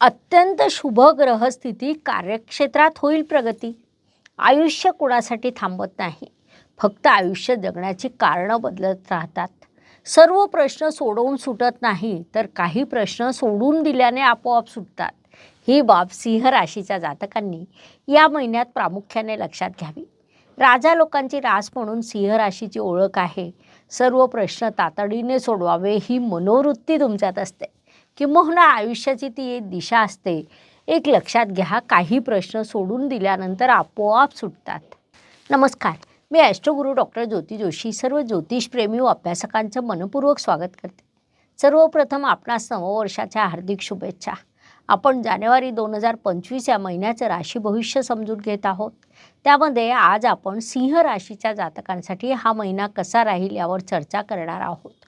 अत्यंत शुभ ग्रहस्थिती कार्यक्षेत्रात होईल प्रगती. आयुष्य कोणासाठी थांबत नाही. फक्त आयुष्य जगण्याची कारणं बदलत राहतात. सर्व प्रश्न सोडवून सुटत नाही तर काही प्रश्न सोडून दिल्याने आपोआप सुटतात. ही बाब सिंह राशीच्या जातकांनी या महिन्यात प्रामुख्याने लक्षात घ्यावी. राजा लोकांची रास म्हणून सिंह राशीची ओळख आहे. सर्व प्रश्न तातडीने सोडवावे ही मनोवृत्ती तुमच्यात असते. किंबहुना आयुष्याची ती एक दिशा असते. एक लक्षात घ्या काही प्रश्न सोडून दिल्यानंतर आपोआप सुटतात. नमस्कार मी ॲस्ट्रोगुरू डॉक्टर ज्योती जोशी सर्व ज्योतिषप्रेमी व अभ्यासकांचं मनपूर्वक स्वागत करते. सर्वप्रथम आपणास नववर्षाच्या हार्दिक शुभेच्छा. आपण जानेवारी दोन हजार पंचवीस या महिन्याचं राशी भविष्य समजून घेत आहोत. त्यामध्ये आज आपण सिंह राशीच्या जातकांसाठी हा महिना कसा राहील यावर चर्चा करणार आहोत.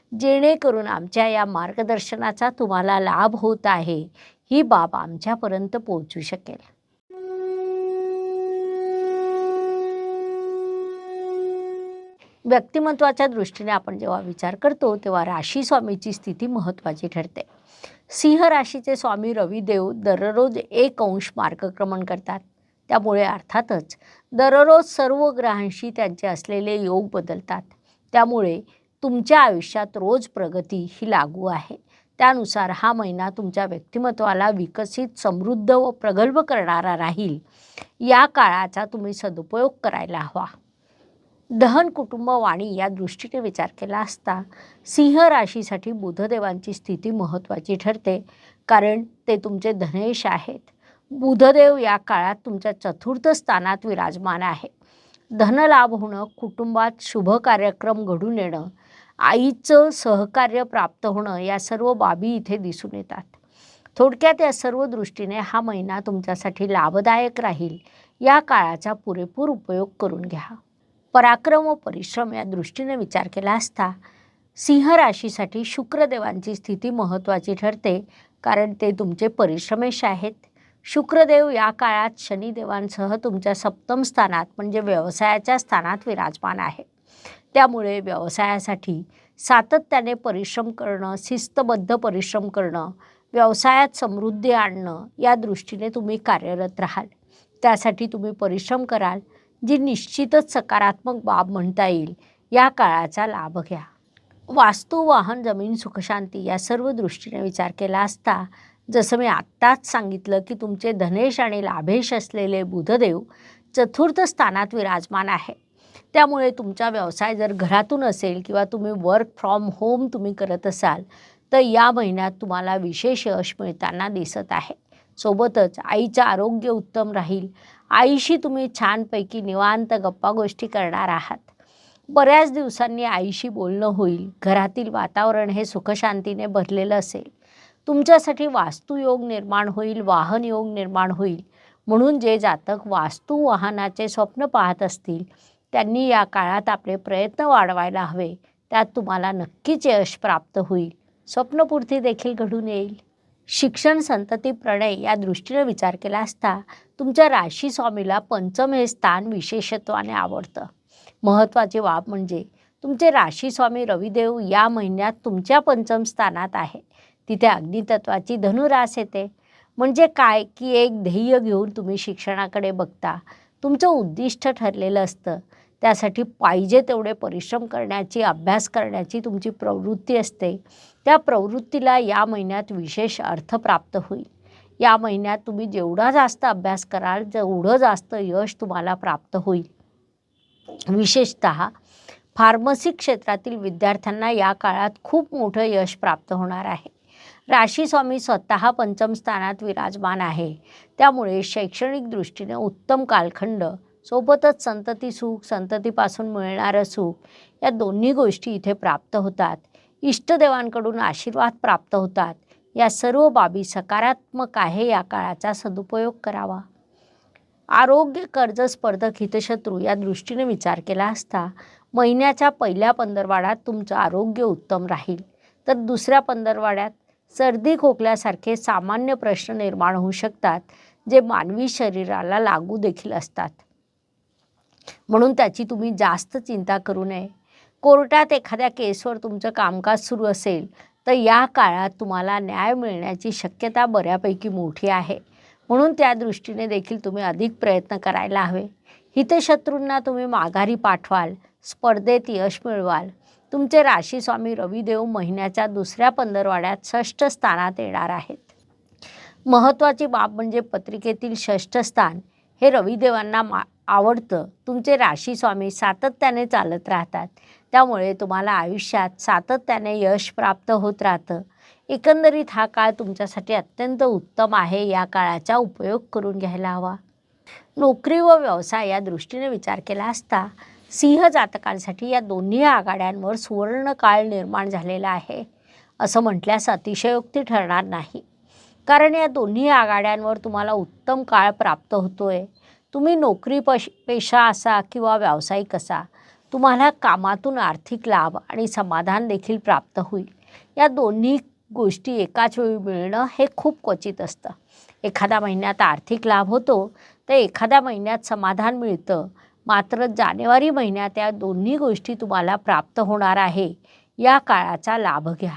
जेणेकरून आमच्या या मार्गदर्शनाचा तुम्हाला लाभ होत आहे. ही बाब आमच्यापर्यंत पोहोचू शकेल. व्यक्तिमत्वाच्या दृष्टीने आपण जेव्हा विचार करतो तेव्हा राशी स्वामीची स्थिती महत्त्वाची ठरते. सिंह राशीचे स्वामी रविदेव दररोज एक अंश मार्गक्रमण करतात. त्यामुळे अर्थातच दररोज सर्व ग्रहांशी त्यांचे असलेले योग बदलतात. त्यामुळे तुमच्या आयुष्यात रोज प्रगती ही लागू आहे. त्यानुसार हा महिना तुमच्या व्यक्तिमत्वाला विकसित समृद्ध व प्रगल्भ करणारा राहील. या काळाचा तुम्ही सदुपयोग करायला हवा. दहन कुटुंब वाणी या दृष्टीने विचार केला असता सिंह राशीसाठी बुधदेवांची स्थिती महत्त्वाची ठरते. कारण ते तुमचे धनेश आहेत. बुधदेव या काळात तुमच्या चतुर्थ स्थानात विराजमान आहे. धनलाभ होणं कुटुंबात शुभ कार्यक्रम घडून येणं आईचं सहकार्य प्राप्त होणं या सर्व बाबी इथे दिसून येतात. थोडक्यात या सर्व दृष्टीने हा महिना तुमच्यासाठी लाभदायक राहील. या काळाचा पुरेपूर उपयोग करून घ्या. पराक्रम व परिश्रम या दृष्टीने विचार केला असता सिंह राशीसाठी शुक्रदेवांची स्थिती महत्त्वाची ठरते कारण ते तुमचे परिश्रमेश आहेत. शुक्रदेव या काळात शनिदेवांसह तुमच्या सप्तम स्थानात म्हणजे व्यवसायाच्या स्थानात विराजमान आहे त्यामुळे व्यवसायासाठी सातत्याने परिश्रम करणं शिस्तबद्ध परिश्रम करणं व्यवसायात समृद्धी आणणं या दृष्टीने तुम्ही कार्यरत राहाल. त्यासाठी तुम्ही परिश्रम कराल जी निश्चितच सकारात्मक बाब म्हणता येईल या काळाचा लाभ घ्या. वास्तू वाहन जमीन सुखशांती या सर्व दृष्टीने विचार केला असता जसं मी आत्ताच सांगितलं की तुमचे धनेश आणि लाभेश असलेले बुधदेव चतुर्थ स्थानात विराजमान आहे त्यामुळे तुमचा व्यवसाय जर घरातून असेल किंवा तुम्ही वर्क फ्रॉम होम तुम्ही करत असाल तर या महिन्यात तुम्हाला विशेष यश मिळताना दिसत आहे. सोबतच आईचं आरोग्य उत्तम राहील. आईशी तुम्ही छानपैकी निवांत गप्पा गोष्टी करणार आहात. बऱ्याच दिवसांनी आईशी बोलणं होईल. घरातील वातावरण हे सुखशांतीने भरलेलं असेल. तुमच्यासाठी वास्तुयोग निर्माण होईल वाहन योग निर्माण होईल. म्हणून जे जातक वास्तू वाहनाचे स्वप्न पाहत असतील त्यांनी या काळात आपले प्रयत्न वाढवायला हवे. त्यात तुम्हाला नक्कीच यश प्राप्त होईल. स्वप्नपूर्ती देखील घडून येईल. शिक्षण संतती प्रणय या दृष्टीनं विचार केला असता तुमच्या राशी स्वामीला पंचम हे स्थान विशेषत्वाने आवडतं. महत्त्वाची बाब म्हणजे तुमचे राशी स्वामी रविदेव या महिन्यात तुमच्या पंचम स्थानात आहे. तिथे अग्नितत्वाची धनुरास येते. म्हणजे काय? की एक ध्येय घेऊन तुम्ही शिक्षणाकडे बघता. तुमचं उद्दिष्ट ठरलेलं असतं. त्यासाठी पाहिजे तेवढे परिश्रम करण्याची अभ्यास करण्याची तुमची प्रवृत्ती असते. त्या प्रवृत्तीला या महिन्यात विशेष अर्थ प्राप्त होईल. या महिन्यात तुम्ही जेवढा जास्त अभ्यास कराल जेवढं जास्त यश तुम्हाला प्राप्त होईल. विशेषत फार्मसी क्षेत्रातील विद्यार्थ्यांना या काळात खूप मोठं यश प्राप्त होणार आहे. राशी स्वामी स्वतः पंचम स्थानात विराजमान आहे. त्यामुळे शैक्षणिक दृष्टीने उत्तम कालखंड सोबतच संतती सुख संततीपासून मिळणारं सुख या दोन्ही गोष्टी इथे प्राप्त होतात. इष्टदेवांकडून आशीर्वाद प्राप्त होतात. या सर्व बाबी सकारात्मक आहे या काळाचा सदुपयोग करावा. आरोग्य कर्ज स्पर्धक हितशत्रू या दृष्टीने विचार केला असता महिन्याच्या पहिल्या पंधरवाड्यात तुमचं आरोग्य उत्तम राहील. तर दुसऱ्या पंधरवाड्यात सर्दी खोकल्यासारखे सामान्य प्रश्न निर्माण होऊ शकतात जे मानवी शरीराला लागू देखील असतात. म्हणून त्याची तुम्ही जास्त चिंता करू नये. कोर्टात एखाद्या केसवर तुमचं कामकाज सुरू असेल तर या काळात तुम्हाला न्याय मिळण्याची शक्यता बऱ्यापैकी मोठी आहे. म्हणून त्या दृष्टीने देखील तुम्ही अधिक प्रयत्न करायला हवे. हितशत्रूंना तुम्ही माघारी पाठवाल स्पर्धेत यश मिळवाल. तुमचे राशीस्वामी रविदेव महिन्याच्या दुसऱ्या पंधरवाड्यात षष्ठ स्थानात येणार आहेत. महत्त्वाची बाब म्हणजे पत्रिकेतील षष्ठ स्थान. हे रविदेवांना मा आवडतं. तुमचे राशी स्वामी सातत्याने चालत राहतात. त्यामुळे तुम्हाला आयुष्यात सातत्याने यश प्राप्त होत राहतं. एकंदरीत हा काळ तुमच्यासाठी अत्यंत उत्तम आहे. या काळाचा उपयोग करून घ्यायला हवा. नोकरी व व्यवसाय या दृष्टीने विचार केला असता सिंह जातकांसाठी या दोन्ही आघाड्यांवर सुवर्ण काळ निर्माण झालेला आहे. असं म्हटल्यास अतिशयोक्ती ठरणार नाही. कारण या दोन्ही आघाड्यांवर तुम्हाला उत्तम काळ प्राप्त होतो आहे तुम्ही नोकरी पश पेशा असा किंवा व्यावसायिक असा तुम्हाला कामातून आर्थिक लाभ आणि समाधान देखील प्राप्त होईल. या दोन्ही गोष्टी एकाच वेळी मिळणं हे खूप क्वचित असतं. एखाद्या महिन्यात आर्थिक लाभ होतो तर एखाद्या महिन्यात समाधान मिळतं. मात्र जानेवारी महिन्यात या दोन्ही गोष्टी तुम्हाला प्राप्त होणार आहे या काळाचा लाभ घ्या.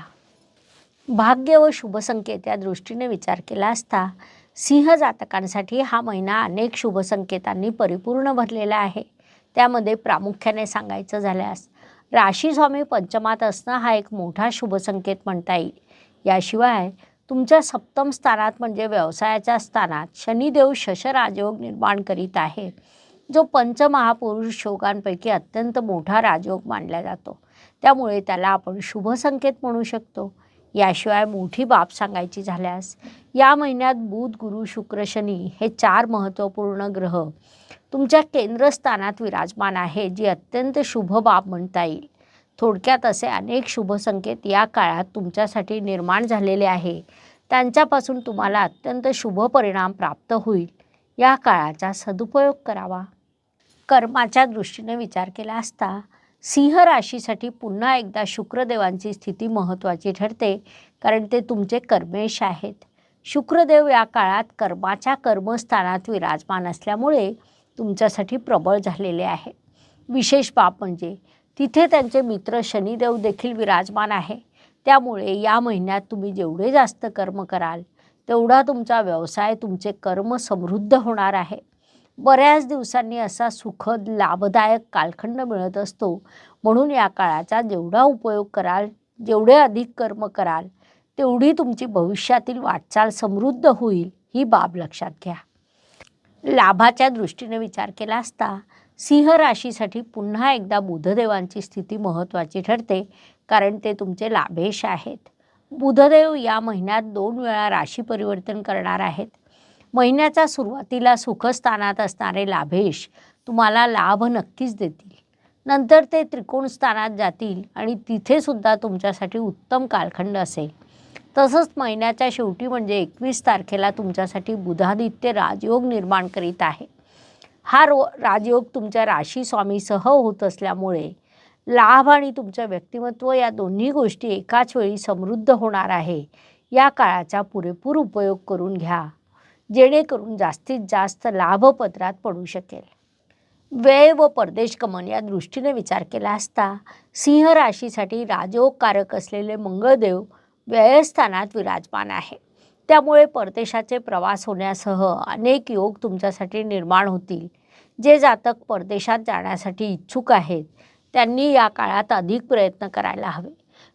भाग्य व शुभसंकेत या दृष्टीने विचार केला असता सिंह जातकांसाठी हा महिना अनेक शुभसंकेतांनी परिपूर्ण भरलेला आहे. त्यामध्ये प्रामुख्याने सांगायचं झाल्यास राशीस्वामी पंचमात असणं हा एक मोठा शुभसंकेत म्हणता येईल. याशिवाय तुमच्या सप्तम स्थानात म्हणजे व्यवसायाच्या स्थानात शनिदेव शशराजयोग निर्माण करीत आहे. जो पंचमहापुरुष योगांपैकी अत्यंत मोठा राजयोग मानला जातो. त्यामुळे त्याला आपण शुभसंकेत म्हणू शकतो. याशिवाय मोठी बाब सांगायची झाल्यास या महिन्यात बुध गुरु शुक्र शनी हे चार महत्त्वपूर्ण ग्रह तुमच्या केंद्रस्थानात विराजमान आहे जी अत्यंत शुभ बाब म्हणता येईल. थोडक्यात असे अनेक शुभ संकेत या काळात तुमच्यासाठी निर्माण झालेले आहे. त्यांच्यापासून तुम्हाला अत्यंत शुभ परिणाम प्राप्त होईल. या काळाचा सदुपयोग करावा. कर्माच्या दृष्टीने विचार केला असता सिंह राशीसाठी पुन्हा एकदा शुक्रदेवांची स्थिती महत्त्वाची ठरते कारण ते तुमचे कर्मेश आहेत. शुक्रदेव या काळात कर्माच्या कर्मस्थानात विराजमान असल्यामुळे तुमच्यासाठी प्रबळ झालेले आहे. विशेष बाब म्हणजे तिथे त्यांचे मित्र शनिदेव देखील विराजमान आहे. त्यामुळे या महिन्यात तुम्ही जेवढे जास्त कर्म कराल तेवढा तुमचा व्यवसाय तुमचे कर्म समृद्ध होणार आहे. बऱ्याच दिवसांनी असा सुखद लाभदायक कालखंड मिळत असतो. म्हणून या काळाचा जेवढा उपयोग कराल जेवढे अधिक कर्म कराल तेवढी तुमची भविष्यातील वाटचाल समृद्ध होईल ही बाब लक्षात घ्या. लाभाच्या दृष्टीने विचार केला असता सिंह राशीसाठी पुन्हा एकदा बुधदेवांची स्थिती महत्त्वाची ठरते कारण ते तुमचे लाभेश आहेत. बुधदेव या महिन्यात दोन वेळा राशी परिवर्तन करणार आहेत. महिन्याच्या सुरुवातीला सुखस्थानात असणारे लाभेश तुम्हाला लाभ नक्कीच देतील. नंतर ते त्रिकोण स्थानात जातील आणि तिथेसुद्धा तुमच्यासाठी उत्तम कालखंड असेल. तसंच महिन्याच्या शेवटी म्हणजे एकवीस तारखेला तुमच्यासाठी बुधादित्य राजयोग निर्माण करीत आहे. हा रो राजयोग तुमच्या राशी स्वामीसह होत असल्यामुळे लाभ आणि तुमचं व्यक्तिमत्व या दोन्ही गोष्टी एकाच वेळी समृद्ध होणार आहे. या काळाचा पुरेपूर उपयोग करून घ्या. जेणेकरून जास्तीत जास्त लाभपत्रात पडू शकेल. व्यय व परदेश गमन या दृष्टीने विचार केला असता सिंह राशीसाठी राजयोगकारक असलेले मंगळदेव व्ययस्थानात विराजमान आहे. त्यामुळे परदेशाचे प्रवास होण्यासह अनेक योग तुमच्यासाठी निर्माण होतील. जे जातक परदेशात जाण्यासाठी इच्छुक आहेत त्यांनी या काळात अधिक प्रयत्न करायला हवे.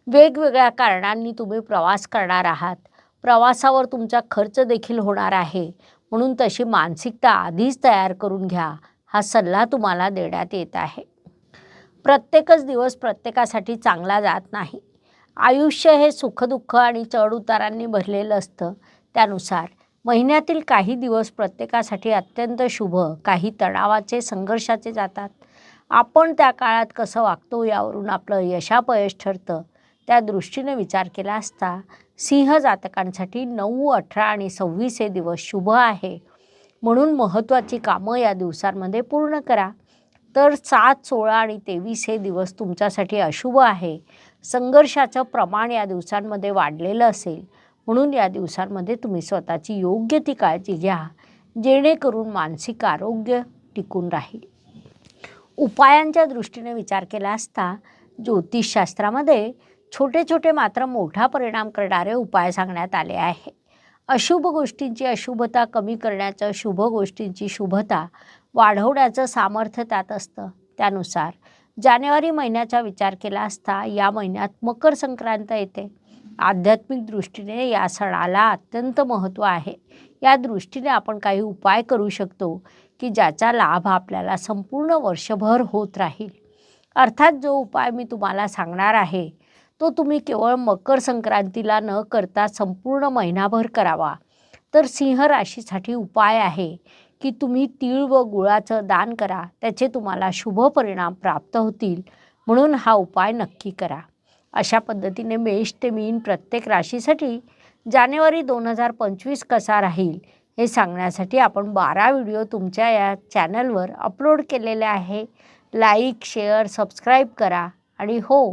वेगवेगळ्या कारणांनी तुम्ही प्रवास करणार आहात. प्रवासावर तुमचा खर्च देखील होणार आहे. म्हणून तशी मानसिकता आधीच तयार करून घ्या. हा सल्ला तुम्हाला देण्यात येत आहे. प्रत्येकच दिवस प्रत्येकासाठी चांगला जात नाही. आयुष्य हे सुखदुःख आणि चढउतारांनी भरलेलं असतं. त्यानुसार महिन्यातील काही दिवस प्रत्येकासाठी अत्यंत शुभ काही तणावाचे संघर्षाचे जातात. आपण त्या काळात कसं वागतो यावरून आपलं यशापयश ठरतं. त्या दृष्टीने विचार केला असता सिंह जातकांसाठी नऊ अठरा आणि सव्वीस हे दिवस शुभ आहे. म्हणून महत्त्वाची कामं या दिवसांमध्ये पूर्ण करा. तर सात सोळा आणि तेवीस हे दिवस तुमच्यासाठी अशुभ आहे. संघर्षाचं प्रमाण या दिवसांमध्ये वाढलेलं असेल. म्हणून या दिवसांमध्ये तुम्ही स्वतःची योग्य ती काळजी घ्या जेणेकरून मानसिक आरोग्य टिकून राहील. उपायांच्या दृष्टीने विचार केला असता ज्योतिषशास्त्रामध्ये छोटे छोटे मात्र मोठा परिणाम करणारे उपाय सांगण्यात आले आहे. अशुभ गोष्टींची अशुभता कमी करण्याचं शुभ गोष्टींची शुभता वाढवण्याचं सामर्थ्य त्यात असतं. त्यानुसार जानेवारी महिन्याचा विचार केला असता या महिन्यात मकर संक्रांत येते. आध्यात्मिक दृष्टीने या सणाला अत्यंत महत्त्व आहे. या दृष्टीने आपण काही उपाय करू शकतो की ज्याचा लाभ आपल्याला संपूर्ण वर्षभर होत राहील. अर्थात जो उपाय मी तुम्हाला सांगणार आहे तो तुम्ही केवळ मकर संक्रांतीला न करता संपूर्ण महिनाभर करावा. तर सिंह राशीसाठी उपाय आहे की तुम्ही तीळ व गुळाचं दान करा. त्याचे तुम्हाला शुभ परिणाम प्राप्त होतील. म्हणून हा उपाय नक्की करा. अशा पद्धतीने मेष ते मीन प्रत्येक राशीसाठी जानेवारी दोन हजार पंचवीस कसा राहील हे सांगण्यासाठी आपण बारा व्हिडिओ तुमच्या या चॅनलवर अपलोड केलेले आहे. लाईक शेअर सबस्क्राईब करा. आणि हो